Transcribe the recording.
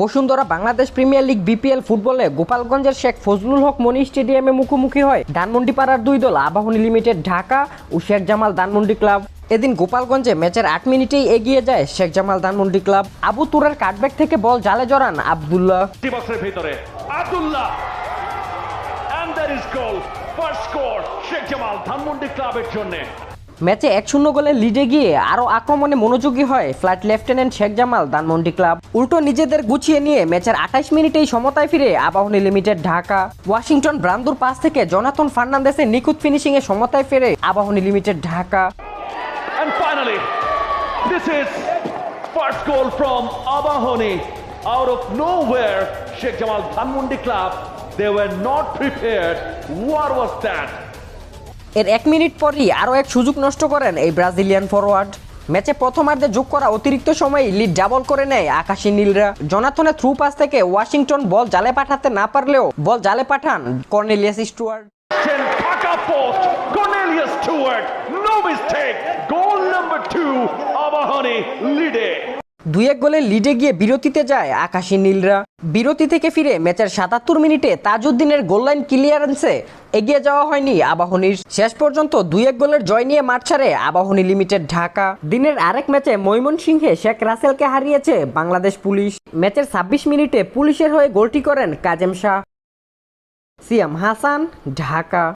Bashundhara Bangladesh premier league BPL ফুটবলে গোপালগঞ্জের শেখ ফজলুল হক মনি স্টেডিয়ামে মুখোমুখি হয়। ধানমন্ডি পাড়ার দুই দল, আবাহনী লিমিটেড ঢাকা ও শেখ জামাল ধানমন্ডি ক্লাব। এদিন গোপালগঞ্জে ম্যাচের আট মিনিটেই এগিয়ে যায় শেখ জামাল ধানমন্ডি ক্লাব। আবু তুরের কাটব্যাক থেকে বল জালে জড়ান আবদুল্লাহ। আব্দুল্লাহ। শেখ জামাল ধানমন্ডি ক্লাবের জন্য। ম্যাচে এক শূন্য গোলে লিডে গিয়ে আরও আক্রমণে মনোযোগী হয় flight lieutenant Sheikh Jamal Dhanmondi club. উল্টো নিজেদের গুছিয়ে নিয়ে ম্যাচের আঠাশ মিনিটেই সমতায় ফিরে আবাহনী লিমিটেড ঢাকা। ওয়াশিংটন ব্রান্দুর পাশ থেকে জনাথন ফার্নান্দেসের নিখুঁত ফিনিশিংয়ে সমতায় ফেরে Abahani limited Dhaka. This is first goal from Abahoni out they were not prepared. এর এক মিনিট পরই আরও এক সুযোগ নষ্ট করেন এই ব্রাজিলিয়ান ফরওয়ার্ড ম্যাচে প্রথমার্ধে যোগ করা অতিরিক্ত সময়ে লিড ডাবল করে নেয় আকাশী নীলরা। জনাথনের থ্রু পাস থেকে ওয়াশিংটন বল জালে পাঠাতে না পারলেও বল জালে পাঠান কর্নেলিয়াস Lide দুই এক গোলে লিডে গিয়ে বিরতিতে যায় আকাশী নীলরা। বিরতি থেকে ফিরে ম্যাচের সাতাত্তর মিনিটে তাজউদ্দিনের গোললাইন ক্লিয়ারেন্সে এগিয়ে যাওয়া হয়নি আবাহনীর। শেষ পর্যন্ত দুই এক গোলের জয় নিয়ে মাঠ ছাড়ে আবাহনী লিমিটেড ঢাকা। দিনের আরেক ম্যাচে ময়মনসিংহে শেখ রাসেলকে হারিয়েছে বাংলাদেশ পুলিশ। ম্যাচের ছাব্বিশ মিনিটে পুলিশের হয়ে গোলটি করেন কাজেম শাহ। সিয়াম হাসান, ঢাকা।